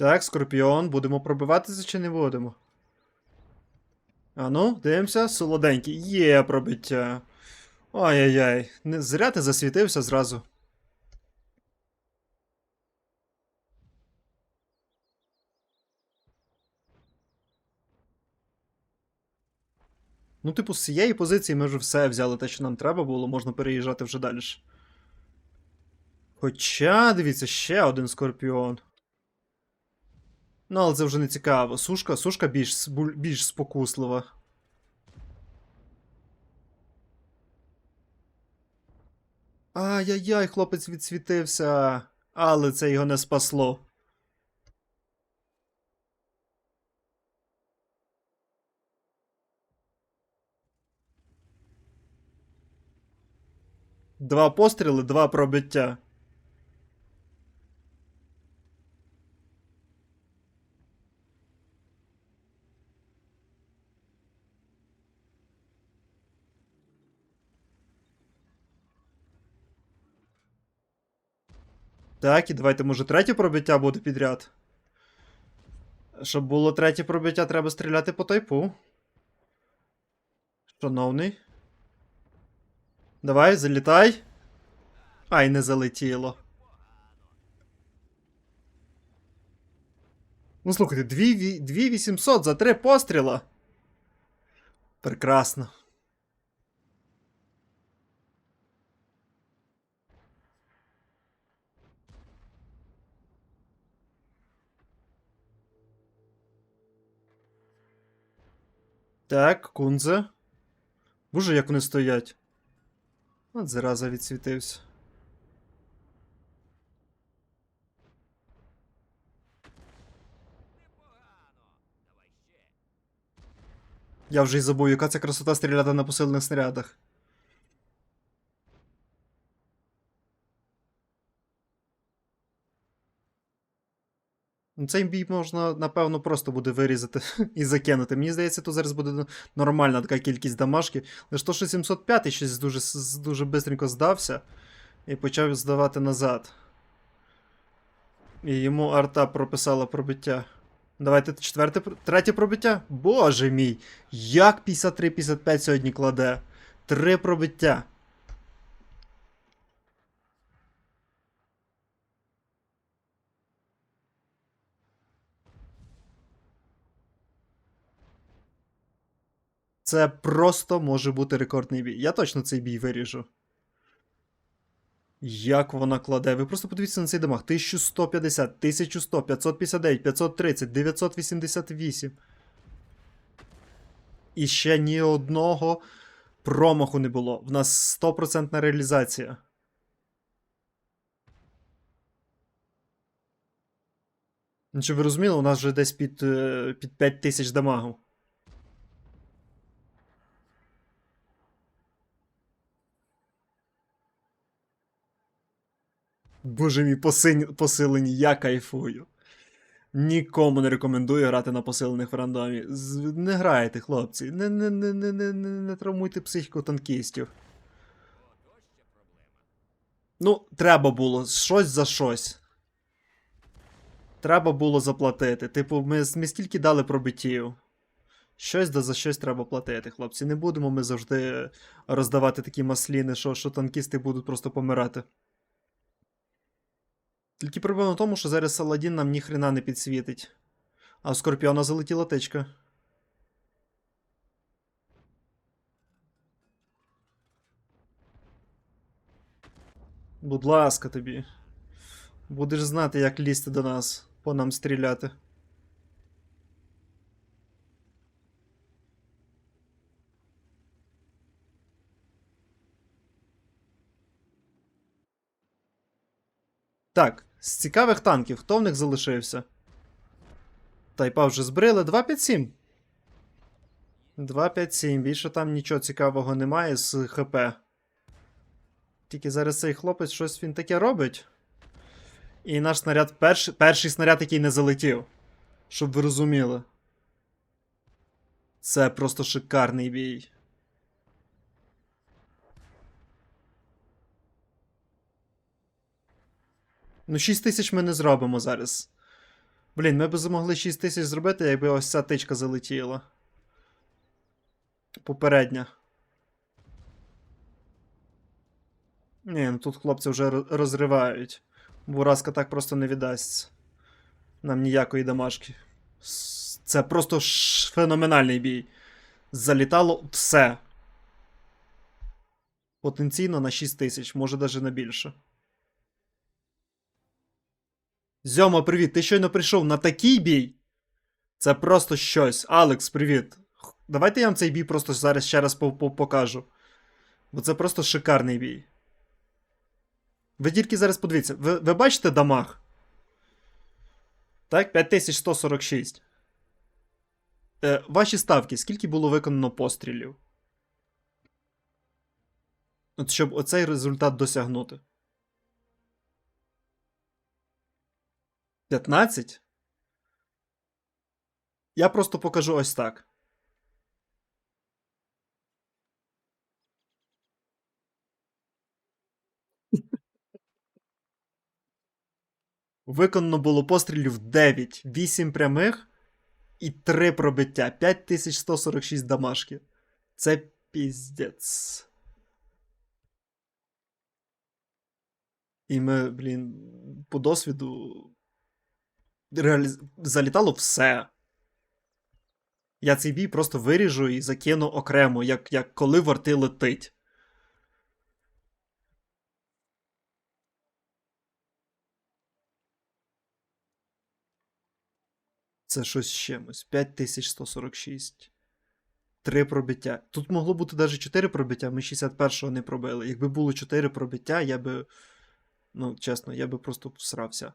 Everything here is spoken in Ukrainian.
Так, Скорпіон, будемо пробиватися чи не будемо? Ану, дивимося, солоденький. Є пробиття. Ай-яй-яй, зря ти засвітився зразу. Ну, типу, з цієї позиції ми вже все взяли те, що нам треба було, можна переїжджати вже далі. Хоча, дивіться, ще один скорпіон. Ну, але це вже не цікаво. Сушка, сушка більш, більш спокуслива. Ай-яй-яй, хлопець відсвітився. Але це його не спасло. Два постріли, два пробиття. Так, і давайте, може, третє пробиття буде підряд. Щоб було третє пробиття, треба стріляти по тайпу. Шановний. Давай, залітай. Ай, не залетіло. Ну, слухайте, 2800 за три постріла. Прекрасно. Так, кунзе. Боже, як вони стоять. От зараза відсвітився. Я вже й забув, яка ця красота стріляти на посилених снарядах. Цей бій можна, напевно, просто буде вирізати і закинути. Мені здається, тут зараз буде нормальна така кількість дамажки. Лише то, що 705 щось дуже, дуже бистренько здався і почав здавати назад. І йому арта прописала пробиття. Давайте четверте, третє пробиття. Боже мій! Як 53-55 сьогодні кладе? Три пробиття. Це просто може бути рекордний бій. Я точно цей бій виріжу. Як вона кладе? Ви просто подивіться на цей дамаг. 1150, 1100, 559, 530, 988. І ще ні одного промаху не було. В нас 100% реалізація. Ну, щоб ви розуміли, у нас вже десь під, е, під 5000 дамагу. Боже мій посилені, я кайфую. Нікому не рекомендую грати на посилених в рандомі. Не грайте, хлопці. Не, не, не, не, не, не, травмуйте психіку танкістів. Ну, треба було щось за щось. Треба було заплатити. Типу, ми, ми стільки дали пробиттів. Щось да за щось треба платити, хлопці. Не будемо ми завжди роздавати такі масліни, що, що танкісти будуть просто помирати. Тільки проблема в тому, що зараз Саладін нам ніхрена не підсвітить. А у Скорпіона залетіла течка. Будь ласка тобі. Будеш знати, як лізти до нас, по нам стріляти. Так, з цікавих танків, хто в них залишився? Тайпа вже збрили 257. 257. Більше там нічого цікавого немає з ХП. Тільки зараз цей хлопець щось він таке робить. І наш снаряд перш, перший снаряд, який не залетів. Щоб ви розуміли. Це просто шикарний бій. Ну, 6 тисяч ми не зробимо зараз. Блін, ми б змогли 6 тисяч зробити, якби ось ця тичка залетіла. Попередня. Ні, ну тут хлопці вже розривають. Бураска так просто не віддасться. Нам ніякої дамажки. С- Це просто ш- феноменальний бій. Залітало все. Потенційно на 6 тисяч, може навіть на більше. Зьома, привіт. Ти щойно прийшов на такий бій? Це просто щось. Алекс, привіт. Давайте я вам цей бій просто зараз ще раз по- по- покажу. Бо це просто шикарний бій. Ви тільки зараз подивіться. Ви, ви бачите дамаг? Так, 5146. Е, ваші ставки, скільки було виконано пострілів? От щоб оцей результат досягнути. 15? Я просто покажу ось так. Виконано було пострілів 9, 8 прямих і 3 пробиття. 5146 дамашки. Це піздець. І ми, блін, по досвіду реаліз... залітало все. Я цей бій просто виріжу і закину окремо, як, як коли варти летить. Це щось з чимось. 5146. Три пробиття. Тут могло бути навіть 4 пробиття, ми 61-го не пробили. Якби було 4 пробиття, я би. Ну, чесно, я би просто всрався.